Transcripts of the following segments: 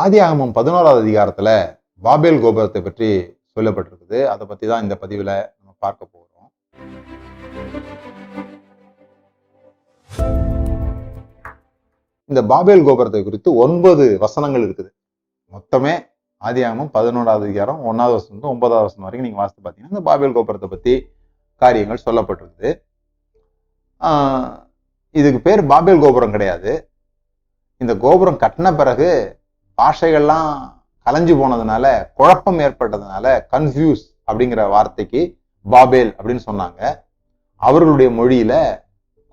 ஆதியாகமம் பதினோராவது அதிகாரத்தில் பாபேல் கோபுரத்தை பற்றி சொல்லப்பட்டிருக்குது. அதை பற்றி தான் இந்த பதிவில் நம்ம பார்க்க போகிறோம் இந்த பாபேல் கோபுரத்தை குறித்து ஒன்பது வசனங்கள் இருக்குது. மொத்தமே ஆதியாகமம் பதினோராவது அதிகாரம் ஒன்றாவது வருஷம் வந்து ஒன்பதாவது வருஷம் வரைக்கும் நீங்கள் வாசித்து பார்த்தீங்கன்னா இந்த பாபேல் கோபுரத்தை பற்றி காரியங்கள் சொல்லப்பட்டிருக்குது. இதுக்கு பேர் பாபேல் கோபுரம் கிடையாது. இந்த கோபுரம் கட்டின பிறகு பாஷைகள்லாம் கலைஞ்சு போனதுனால குழப்பம் ஏற்பட்டதுனால கன்ஃபியூஸ் அப்படிங்கிற வார்த்தைக்கு பாபேல் அப்படின்னு சொன்னாங்க. அவர்களுடைய மொழியில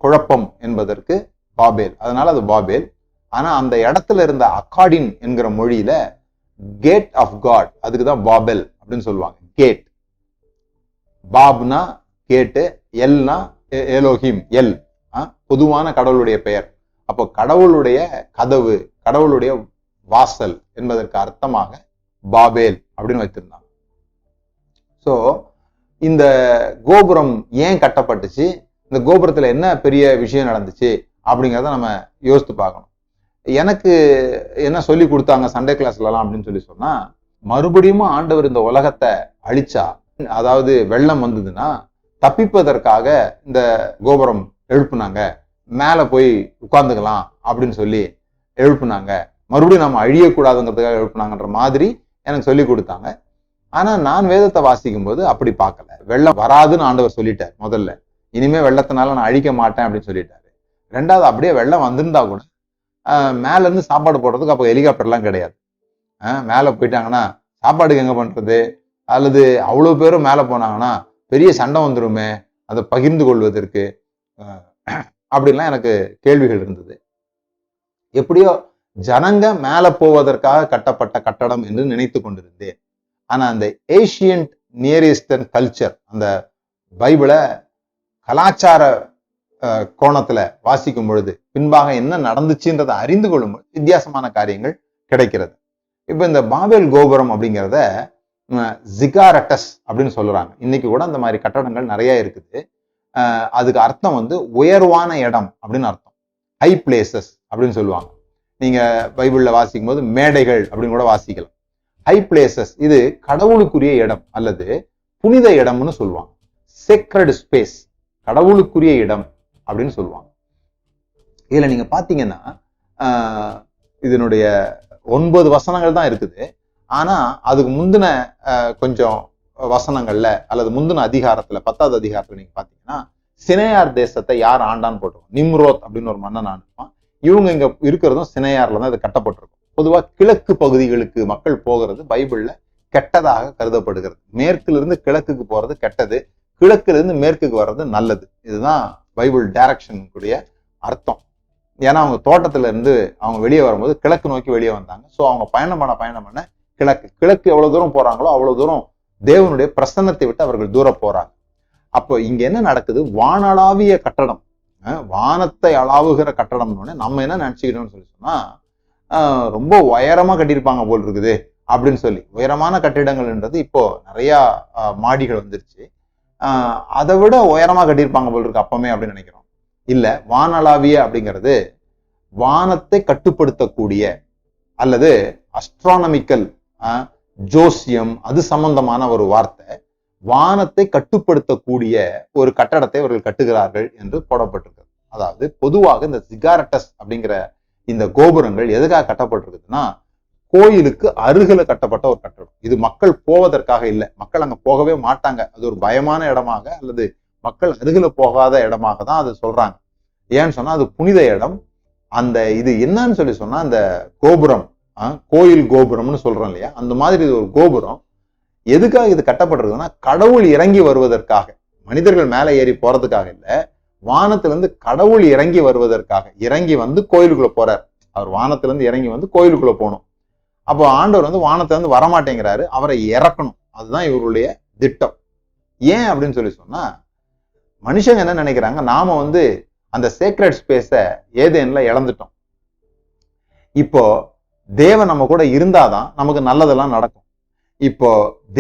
குழப்பம் என்பதற்கு பாபேல். அதனால அது பாபேல். ஆனா அந்த இடத்துல இருந்த அக்காடின் என்கிற மொழியில கேட் ஆஃப் காட் அதுக்கு தான் பாபெல் அப்படின்னு சொல்லுவாங்க. கேட் பாப்னா கேட்டு எல்னா எலோஹிம் எல். பொதுவான கடவுளுடைய பெயர். அப்போ கடவுளுடைய கதவு கடவுளுடைய வாசல் என்பதற்கு அர்த்தமாக பாபேல் அப்படின்னு வைத்திருந்தாங்க. ஸோ இந்த கோபுரம் ஏன் கட்டப்பட்டுச்சு? இந்த கோபுரத்தில் என்ன பெரிய விஷயம் நடந்துச்சு? அப்படிங்கிறத நம்ம யோசித்து பார்க்கணும். எனக்கு என்ன சொல்லி கொடுத்தாங்க சண்டே கிளாஸ்லலாம் அப்படின்னு சொல்லி சொன்னால் மறுபடியும் ஆண்டவர் இந்த உலகத்தை அழிச்சா அதாவது வெள்ளம் வந்ததுன்னா தப்பிப்பதற்காக இந்த கோபுரம் எழுப்புனாங்க. மேலே போய் உட்காந்துக்கலாம் அப்படின்னு சொல்லி எழுப்புனாங்க. மறுபடியும் நம்ம அழியக்கூடாதுங்கிறதுக்காக எழுப்பினாங்கன்ற மாதிரி எனக்கு சொல்லி கொடுத்தாங்க. ஆனால் நான் வேதத்தை வாசிக்கும் போது அப்படி பார்க்கல. வெள்ளம் வராதுன்னு ஆண்டவர் சொல்லிட்டார் முதல்ல. இனிமே வெள்ளத்தினால நான் அழிக்க மாட்டேன் அப்படின்னு சொல்லிட்டாரு. ரெண்டாவது அப்படியே வெள்ளம் வந்திருந்தா கூட மேலேருந்து சாப்பாடு போடுறதுக்கு அப்போ ஹெலிகாப்டர்லாம் கிடையாது. மேலே போயிட்டாங்கன்னா சாப்பாடுக்கு எங்கே பண்ணுறது அல்லது அவ்வளோ பேரும் மேலே போனாங்கன்னா பெரிய சண்டை வந்துருமே அதை பகிர்ந்து கொள்வதற்கு. அப்படின்லாம் எனக்கு கேள்விகள் இருந்தது. எப்படியோ ஜனங்க மேலே போவதற்காக கட்டப்பட்ட கட்டடம் என்று நினைத்து கொண்டிருந்தேன். ஆனா அந்த ஏஷியன்ட் நியர் ஈஸ்டர்ன் கல்ச்சர் அந்த பைபிளை கலாச்சார கோணத்துல வாசிக்கும் பொழுது பின்பாக என்ன நடந்துச்சுன்றதை அறிந்து கொள்ளும் வித்தியாசமான காரியங்கள் கிடைக்கிறது. இப்ப இந்த பாபேல் கோபுரம் அப்படிங்கிறத ஜிகாரட்டஸ் அப்படின்னு சொல்றாங்க. இன்னைக்கு கூட அந்த மாதிரி கட்டடங்கள் நிறைய இருக்குது. அதுக்கு அர்த்தம் வந்து உயர்வான இடம் அப்படின்னு அர்த்தம். ஹை பிளேசஸ் அப்படின்னு சொல்லுவாங்க. நீங்க பைபிளில் வாசிக்கும் போது மேடைகள் அப்படின்னு கூட வாசிக்கலாம். ஹை பிளேசஸ் இது கடவுளுக்குரிய இடம் அல்லது புனித இடம்னு சொல்லுவாங்க. சேக்ரட் ஸ்பேஸ் கடவுளுக்குரிய இடம் அப்படின்னு சொல்லுவாங்க. இதுல நீங்க பாத்தீங்கன்னா இதனுடைய ஒன்பது வசனங்கள் தான் இருக்குது. ஆனா அதுக்கு முந்தின கொஞ்சம் வசனங்கள்ல அல்லது முந்தின அதிகாரத்துல பத்தாவது அதிகாரத்துல நீங்க பாத்தீங்கன்னா சினையார் தேசத்தை யார் ஆண்டான்னு போட்டுருவோம் நிம்ரோத் அப்படின்னு ஒரு மன்னன் ஆண்டுப்பான் இவங்க இங்க இருக்கிறதும் சினையார்ல தான் இது கட்டப்பட்டிருக்கும். பொதுவா கிழக்கு பகுதிகளுக்கு மக்கள் போகிறது பைபிள்ல கெட்டதாக கருதப்படுகிறது. மேற்கிலிருந்து கிழக்குக்கு போறது கெட்டது கிழக்குல இருந்து மேற்குக்கு வர்றது நல்லது. இதுதான் பைபிள் டைரக்ஷன் அர்த்தம். ஏன்னா அவங்க தோட்டத்துல இருந்து அவங்க வெளியே வரும்போது கிழக்கு நோக்கி வெளியே வந்தாங்க. ஸோ அவங்க பயணம் பண்ண பயணம் பண்ண கிழக்கு. கிழக்கு எவ்வளவு தூரம் போறாங்களோ அவ்வளவு தூரம் தேவனுடைய பிரசன்னத்தை விட்டு அவர்கள் தூரம் போறாங்க. அப்போ இங்க என்ன நடக்குது? வானளாவிய கட்டடம். வானத்தை அளாவுகிற கட்டடம்னு நம்ம என்ன நினைச்சுக்கிட்டோம்னு சொல்லி சொன்னா ரொம்ப உயரமா கட்டியிருப்பாங்க போல் இருக்குது அப்படின்னு சொல்லி. உயரமான கட்டிடங்கள்ன்றது இப்போ நிறைய மாடிகள் வந்துருச்சு. அதை விட உயரமா கட்டியிருப்பாங்க போல் இருக்கு அப்பமே அப்படின்னு நினைக்கிறோம். இல்ல வானளாவிய அப்படிங்கிறது வானத்தை கட்டுப்படுத்தக்கூடிய அல்லது அஸ்ட்ரானமிக்கல் ஜோசியம் அது சம்பந்தமான ஒரு வார்த்தை. வானத்தை கட்டுப்படுத்தக்கூடிய ஒரு கட்டடத்தை அவர்கள் கட்டுகிறார்கள் என்று போடப்பட்டிருக்கிறது. அதாவது பொதுவாக இந்த சிகாரட்டஸ் அப்படிங்கிற இந்த கோபுரங்கள் எதுக்காக கட்டப்பட்டிருக்குதுன்னா கோயிலுக்கு அருகில் கட்டப்பட்ட ஒரு கட்டடம். இது மக்கள் போவதற்காக இல்லை. மக்கள் அங்கே போகவே மாட்டாங்க. அது ஒரு பயமான இடமாக அல்லது மக்கள் அருகில் போகாத இடமாக தான் அது சொல்றாங்க. ஏன்னு சொன்னா அது புனித இடம். அந்த இது என்னன்னு சொல்லி சொன்னா அந்த கோபுரம் கோயில் கோபுரம்னு சொல்றோம் இல்லையா? அந்த மாதிரி இது ஒரு கோபுரம். எதுக்காக இது கட்டப்பட்டிருக்குன்னா கடவுள் இறங்கி வருவதற்காக. மனிதர்கள் மேலே ஏறி போறதுக்காக இல்லை வானத்திலிருந்து கடவுள் இறங்கி வருவதற்காக. இறங்கி வந்து கோயிலுக்குள்ள போறார். அவர் வானத்திலிருந்து இறங்கி வந்து கோயிலுக்குள்ள போகணும். அப்போ ஆண்டவர் வந்து வானத்திலிருந்து வரமாட்டேங்கிறாரு அவரை இறக்கணும். அதுதான் இவருடைய திட்டம். ஏன் அப்படின்னு சொல்லி சொன்னா மனுஷங்க என்ன நினைக்கிறாங்க நாம வந்து அந்த சேக்ரெட் ஸ்பேஸை ஏதேன்ல இழந்துட்டோம். இப்போ தேவன் நம்ம கூட இருந்தாதான் நமக்கு நல்லதெல்லாம் நடக்கும். இப்போ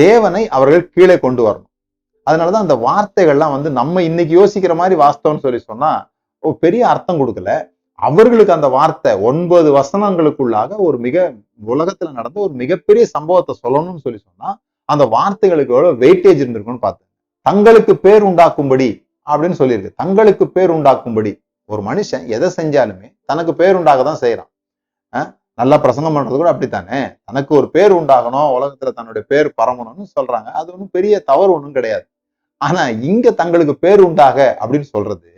தேவனை அவர்கள் கீழே கொண்டு வரணும். அதனாலதான் அந்த வார்த்தைகள்லாம் வந்து நம்ம இன்னைக்கு யோசிக்கிற மாதிரி வாஸ்தவம்னு சொல்லி சொன்னா பெரிய அர்த்தம் கொடுக்கல. அவர்களுக்கு அந்த வார்த்தை ஒன்பது வசனங்களுக்குள்ளாக ஒரு மிக உலகத்துல நடந்த ஒரு மிகப்பெரிய சம்பவத்தை சொல்லணும்னு சொல்லி சொன்னா அந்த வார்த்தைகளுக்கு எவ்வளவு வெயிட்டேஜ் இருந்திருக்கும்னு பார்த்தேன். தங்களுக்கு பேர் உண்டாக்கும்படி அப்படின்னு சொல்லியிருக்கு. தங்களுக்கு பேர் உண்டாக்கும்படி. ஒரு மனுஷன் எதை செஞ்சாலுமே தனக்கு பேர் உண்டாக தான் செய்யறான் நல்லா பிரசங்கம் பண்றது கூட அப்படித்தானே? தனக்கு ஒரு பேர் உண்டாகணும் உலகத்துல தன்னுடைய பேர் பரமணும்னு சொல்றாங்க. அது ஒன்றும் பெரிய தவறு ஒன்றும் கிடையாது. ஆனா இங்க தங்களுக்கு பேர் உண்டாக அப்படின்னு சொல்றது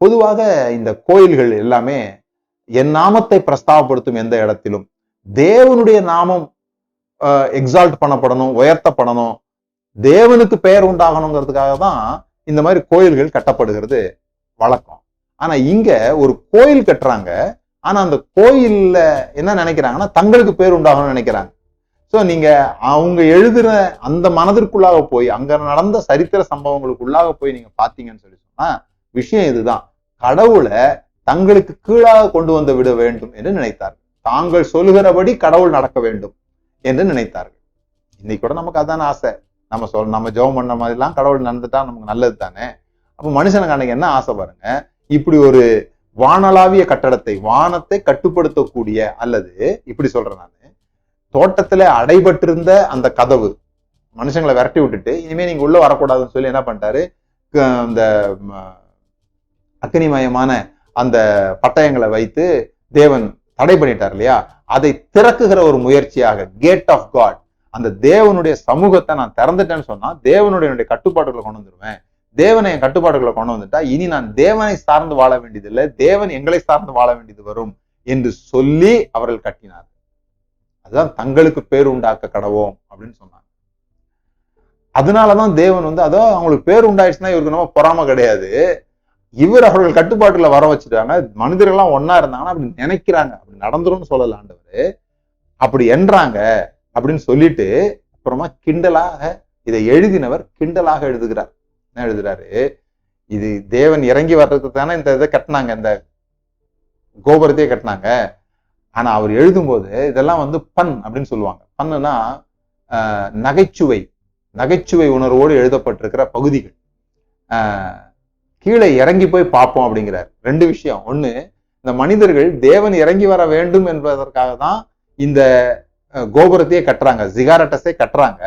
பொதுவாக இந்த கோயில்கள் எல்லாமே என் நாமத்தை பிரஸ்தாபப்படுத்தும் எந்த இடத்திலும். தேவனுடைய நாமம் எக்ஸால்ட் பண்ணப்படணும் உயர்த்தப்படணும். தேவனுக்கு பெயர் உண்டாகணுங்கிறதுக்காக தான் இந்த மாதிரி கோயில்கள் கட்டப்படுகிறது வழக்கம். ஆனா இங்க ஒரு கோயில் கட்டுறாங்க ஆனா அந்த கோயில்ல என்ன நினைக்கிறாங்கன்னா தங்களுக்கு பேர் உண்டாகணும்னு நினைக்கிறாங்க. சோ நீங்க அவங்க எழுதுற அந்த மனதிற்குள்ளாக போய் அங்க நடந்த சரித்திர சம்பவங்களுக்குள்ளாக போய் நீங்க பாத்தீங்கன்னு சொல்லி சொன்னா விஷயம் இதுதான். கடவுளை தங்களுக்கு கீழாக கொண்டு வந்து விட வேண்டும் என்று நினைத்தார்கள். தாங்கள் சொல்லுகிறபடி கடவுள் நடக்க வேண்டும் என்று நினைத்தார்கள். இன்னைக்கு கூட நமக்கு அதான ஆசை. நம்ம சொல் நம்ம ஜெபம் பண்ண மாதிரிலாம் கடவுள் நடந்துட்டா நமக்கு நல்லது தானே அப்போ மனுஷனுக்கு அன்னைக்கு என்ன ஆசை பாருங்க? இப்படி ஒரு வானளாவிய கட்டடத்தை வானத்தை கட்டுப்படுத்தக்கூடிய அல்லது இப்படி சொல்றேன் நான் தோட்டத்துல அடைபட்டிருந்த அந்த கதவு மனுஷங்களை விரட்டி விட்டுட்டு இனிமே நீங்க உள்ள வரக்கூடாதுன்னு சொல்லி என்ன பண்ணிட்டாரு? க- அந்த அக்னிமயமான அந்த பட்டயங்களை வைத்து தேவன் தடை பண்ணிட்டார் இல்லையா? அதை திறக்குகிற ஒரு முயற்சியாக கேட் ஆஃப் காட் அந்த தேவனுடைய சமூகத்தை நான் திறந்துட்டேன்னு சொன்னா தேவனுடைய கட்டுப்பாடுகளை கொண்டு வந்துருவேன். தேவனை என் கட்டுப்பாடுகளை கொண்டு வந்துட்டா. இனி நான் தேவனை சார்ந்து வாழ வேண்டியதில்லை. தேவன் எங்களை சார்ந்து வாழ வேண்டியது வரும் என்று சொல்லி அவர்கள் கட்டினார் அதுதான் தங்களுக்கு பேர் உண்டாக்க கடவோம் அப்படின்னு சொன்னாங்க. அதனாலதான் தேவன் வந்து அதோ அவங்களுக்கு பேர் உண்டாயிடுச்சுன்னா இவருக்கு நம்ம பொறாம கிடையாது. இவர் அவர்கள் கட்டுப்பாட்டுல வர வச்சுட்டாங்க. மனிதர்கள்லாம் ஒன்னா இருந்தாங்கன்னா அப்படி நினைக்கிறாங்க. அப்படி நடந்துரும்னு சொல்லல ஆண்டவர். அப்படி என்றாங்க அப்படின்னு சொல்லிட்டு அப்புறமா கிண்டலாக இதை எழுதினவர் கிண்டலாக எழுதுகிறார். என்ன எழுதுறாரு? இது தேவன் இறங்கி வர்றதுக்கு தானே இந்த இதை கட்டினாங்க இந்த கோபுரத்தையே கட்டினாங்க. ஆனா அவர் எழுதும்போது இதெல்லாம் வந்து பன் அப்படின்னு சொல்லுவாங்க. பண்ணுனா ஆஹ், நகைச்சுவை நகைச்சுவை உணர்வோடு எழுதப்பட்டிருக்கிற பகுதிகள். ஆஹ், கீழே இறங்கி போய் பார்ப்போம் அப்படிங்கிறார். ரெண்டு விஷயம். ஒண்ணு இந்த மனிதர்கள் தேவன் இறங்கி வர வேண்டும் என்பதற்காக தான் இந்த கோபுரத்தையே கட்டுறாங்க ஜிகாரட்டஸே கட்டுறாங்க.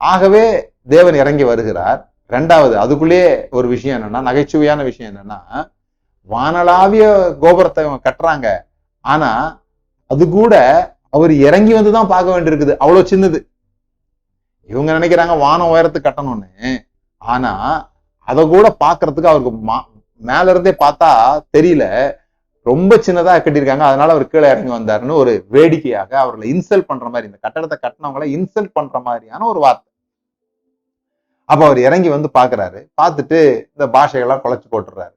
ஆகவே தேவன் இறங்கி வருகிறார். ரெண்டாவது அதுக்குள்ளேயே ஒரு விஷயம் என்னன்னா நகைச்சுவையான விஷயம் என்னன்னா வானளாவிய கோபுரத்தை இவங்க கட்டுறாங்க. ஆனா அது கூட அவர் இறங்கி வந்து தான் பார்க்க வேண்டியிருக்குது. அவ்வளவு சின்னது. இவங்க நினைக்கிறாங்க வானம் உயரத்துக்கு கட்டணும்னு. ஆனா அதை கூட பாக்குறதுக்கு அவருக்கு மா- மேல இருந்தே பார்த்தா தெரியல. ரொம்ப சின்னதா கட்டியிருக்காங்க. அதனால அவர் கீழே இறங்கி வந்தாருன்னு ஒரு வேடிக்கையாக அவர்களை இன்சல்ட் பண்ற மாதிரி இந்த கட்டடத்தை கட்டினவங்களை இன்சல்ட் பண்ற மாதிரியான ஒரு வார்த்தை. அப்போ அவர் இறங்கி வந்து பாக்குறாரு. பார்த்துட்டு இந்த பாஷைகள்லாம் குலைச்சு போட்டுறாரு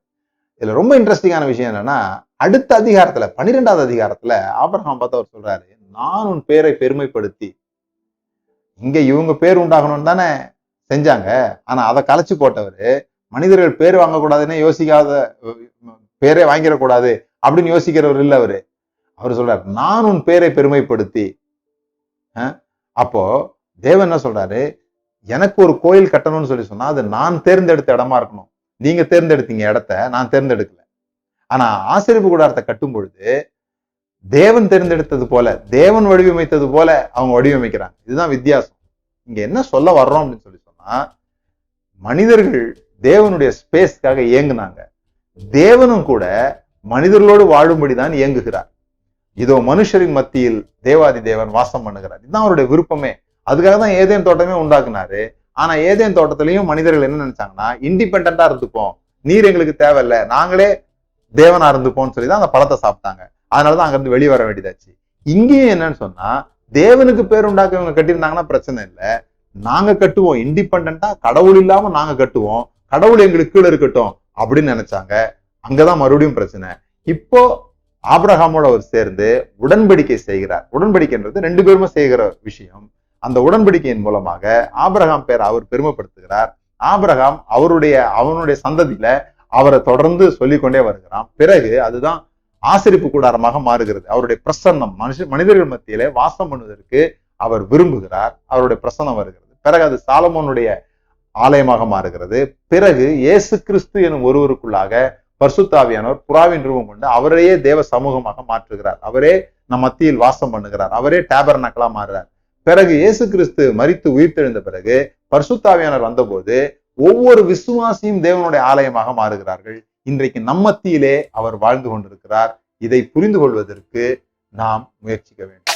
இதுல ரொம்ப இன்ட்ரெஸ்டிங்கான விஷயம் என்னன்னா அடுத்த அதிகாரத்துல பன்னிரெண்டாவது அதிகாரத்துல ஆபிரகாம் பார்த்து அவர் சொல்றாரு நான் உன் பேரை பெருமைப்படுத்தி. இங்க இவங்க பேர் உண்டாகணும்னு தானே செஞ்சாங்க. ஆனா அதை கலைச்சு போட்டவர் மனிதர்கள் பேர் வாங்கக்கூடாதுன்னு யோசிக்காத பேரே வாங்கிடக்கூடாது அப்படின்னு யோசிக்கிறவர் இல்ல அவரு. அவர் சொல்றாரு நான் உன் பேரை பெருமைப்படுத்தி. அஹ், அப்போ தேவன் என்ன சொல்றாரு? எனக்கு ஒரு கோயில் கட்டணும்னு சொல்லி சொன்னா அது நான் தேர்ந்தெடுத்த இடமா இருக்கணும். நீங்க தேர்ந்தெடுத்தீங்க இடத்த நான் தேர்ந்தெடுக்கல. ஆனா ஆசிரியப்பு கூடாரத்தை கட்டும் பொழுது தேவன் தேர்ந்தெடுத்தது போல தேவன் வடிவமைத்தது போல அவங்க வடிவமைக்கிறாங்க. இதுதான் வித்தியாசம். இங்க என்ன சொல்ல வர்றோம் அப்படின்னு சொல்லி சொன்னா மனிதர்கள் தேவனுடைய ஸ்பேஸ்க்காக இயங்குனாங்க. தேவனும் கூட மனிதர்களோடு வாழும்படிதான் இயங்குகிறார். இதோ மனுஷரின் மத்தியில் தேவாதி தேவன் வாசம் பண்ணுகிறார். இதுதான் அவருடைய விருப்பமே. அதுக்காக தான் ஏதேன் தோட்டமே உண்டாக்குனாரு. ஆனா ஏதேன் தோட்டத்திலையும் மனிதர்கள் என்ன நினைச்சாங்கன்னா இண்டிபெண்டா இருந்துப்போம். நீர் எங்களுக்கு தேவையில்ல. நாங்களே தேவனா இருந்துப்போம்னு சொல்லி தான் அந்த பழத்தை சாப்பிட்டாங்க. அதனாலதான் அங்க இருந்து வெளியே வர வேண்டியதாச்சு. இங்கேயும் என்னன்னு சொன்னா தேவனுக்கு பேர் உண்டாக்க இவங்க கட்டியிருந்தாங்கன்னா பிரச்சனை இல்லை. நாங்க கட்டுவோம். இண்டிபெண்டா கடவுள் இல்லாம நாங்க கட்டுவோம். கடவுள் எங்களுக்கு கீழே இருக்கட்டும் அப்படின்னு நினைச்சாங்க. அங்கதான் மறுபடியும் பிரச்சனை. இப்போ ஆப்ரஹாமோட அவர் சேர்ந்து உடன்படிக்கை செய்கிறார். உடன்படிக்கைன்றது ரெண்டு பேருமே செய்கிற விஷயம். அந்த உடன்படிக்கையின் மூலமாக ஆபிரகாம் பேர் அவர் பெருமைப்படுத்துகிறார். ஆபிரகாம் அவருடைய அவனுடைய சந்ததியில அவரை தொடர்ந்து சொல்லிக்கொண்டே வருகிறான். பிறகு அதுதான் ஆசிரிப்பு கூடாரமாக மாறுகிறது. அவருடைய பிரசன்னம் மனுஷ மனிதர்கள் மத்தியிலே வாசம் பண்ணுவதற்கு அவர் விரும்புகிறார். அவருடைய பிரசன்னம் வருகிறது. பிறகு அது சாலமோனுடைய ஆலயமாக மாறுகிறது. பிறகு இயேசு கிறிஸ்து எனும் ஒருவருக்குள்ளாக பர்சுத்தாவியானவர் புறாவின் ரூபம் கொண்டு அவரையே தேவ சமூகமாக மாற்றுகிறார். அவரே நம் மத்தியில் வாசம் பண்ணுகிறார். அவரே டேபர் நக்கலா மாறுறார் பிறகு இயேசு கிறிஸ்து மரித்து உயிர்த்தெழுந்த பிறகு பர்சுத்தாவியானர் வந்தபோது ஒவ்வொரு விசுவாசியும் தேவனுடைய ஆலயமாக மாறுகிறார்கள். இன்றைக்கு நம்மத்தியிலே அவர் வாழ்ந்து கொண்டிருக்கிறார். இதை புரிந்து கொள்வதற்கு நாம் முயற்சிக்க வேண்டும்.